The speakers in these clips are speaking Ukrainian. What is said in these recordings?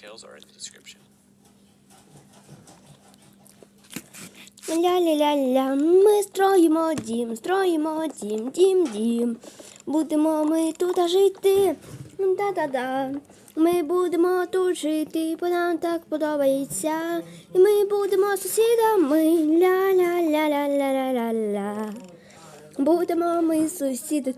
details are in the description. Ля-ля-ля-ля, ми строїмо дім, строїмо дім, дім, дім. Будемо ми тут жити. Да-да-да. Ми будемо тут жити, бо нам так подобається. І ми будемо сусідами. Ля-ля-ля-ля-ля-ля-ля. Будемо ми сусіди.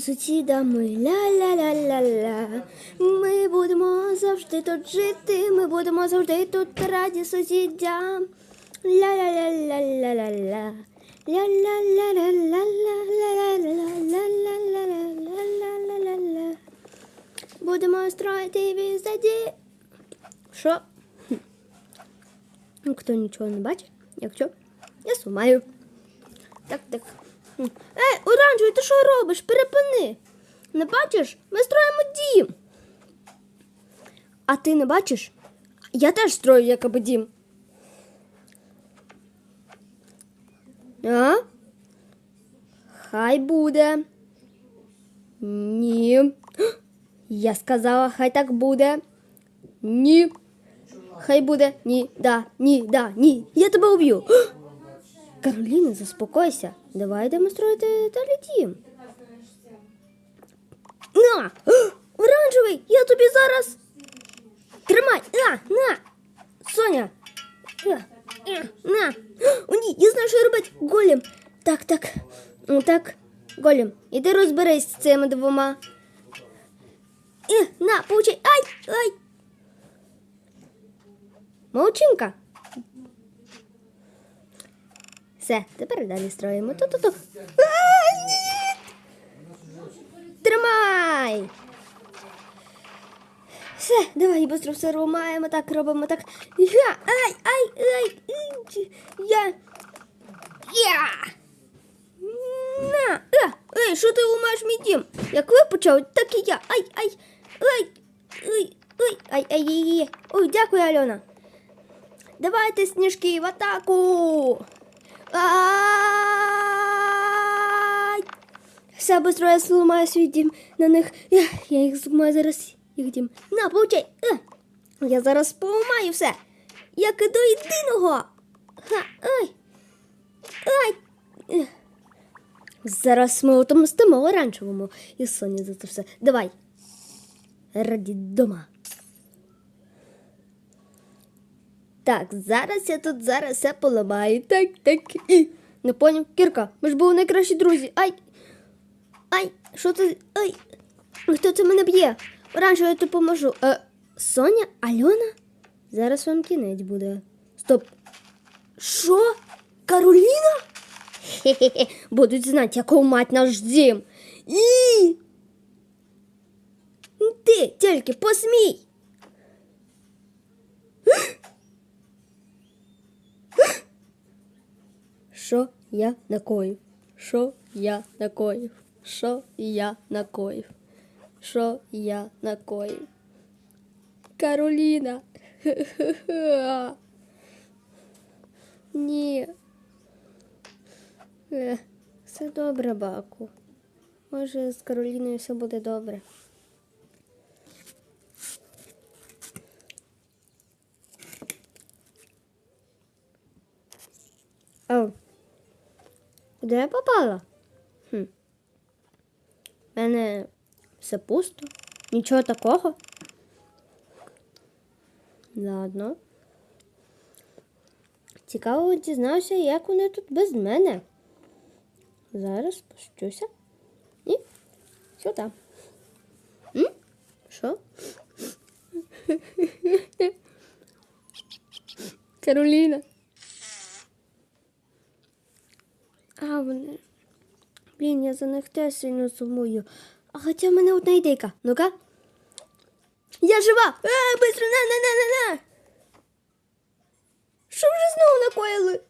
Сусідами ля-ля-ля-ля-ля. Ми будемо завжди тут жити. Ми будемо завжди тут раді сусідям. Ля-ля-ля-ля-ля-ля-ля. Ля-ля-ля-ля-ля-ля-ля-ля-ля-ля-ля-ля-ля-ля-ля. Будемо строїти візаді. Що? Ну, Хто нічого не бачить, якщо я сумаю. Так, так. Ей, оранжевий, ти що робиш? Перепини. Не бачиш? Ми строїмо дім. А ти не бачиш? Я теж строю якоби дім. А? Хай буде. Ні. Я сказала, хай так буде. Ні. Хай буде. Ні, да, ні, да, ні. Я тебе уб'ю. Кароліна, заспокойся. Давай йдемо строїти далі дім. На! Оранжевий! Я тобі зараз. Тримай! На! На! Соня! На! На! на. О, ні, я знаю, що робити. Голем. Так, так. О, Так, голем. Іди розберись з цими двома. Е, на, получай. Ай! Ай! Молодчинка. Все, тепер далі строїмо. Ту-ту-ту. Тримай! Все, давай быстро все ламаємо, так робимо, так. Я, ай, ай, ай, я. Я. На, е, ей, що ти ламаєш мій дім? Як ви почали, так і я. Ай, ай, ай, ай, ай, ай, ай, ай, ай. Ой, дякую, Альона. Давайте сніжки в атаку. Все, быстро я зламаю свій дім на них. Я, я їх зламаю зараз. Їх дім. На, получай. Е. Я зараз поламаю все. Як і до єдиного. Ха, ай. Ай. Е. Зараз ми отомстимо оранжевому і Соні за це все. Давай. Раді дома. Так, зараз я тут зараз все поламаю. Так, так і. Не поняв? Кірка, ми ж були найкращі друзі. Ай! Ай, що це? Ай! Хто це мене б'є? Оранжево, я тобі поможу. Е, Соня? Альона? Зараз вам кінець буде. Стоп. Що? Кароліна? Хе-хе-хе, будуть знати, яку мать наш дім. І. Ти тільки посмій. Що я накоїв? Що я накоїв? Що я накоїв? Що я накоїв? Кароліна. Ні. Е, Все добре, Баку. Може, з Кароліною все буде добре. О. Куди я попала? Хм. У мене все пусто. Нічого такого. Ладно. Цікаво дізнався, як вони тут без мене. Зараз спущуся. І сюди. М? Що? Кароліна. А, вони. Блін, я за них теж сильно сумую. А хоча в мене одна ідейка. Ну-ка. Я жива! Е, быстро, на, на, на, на, на! Що вже знову накоїли?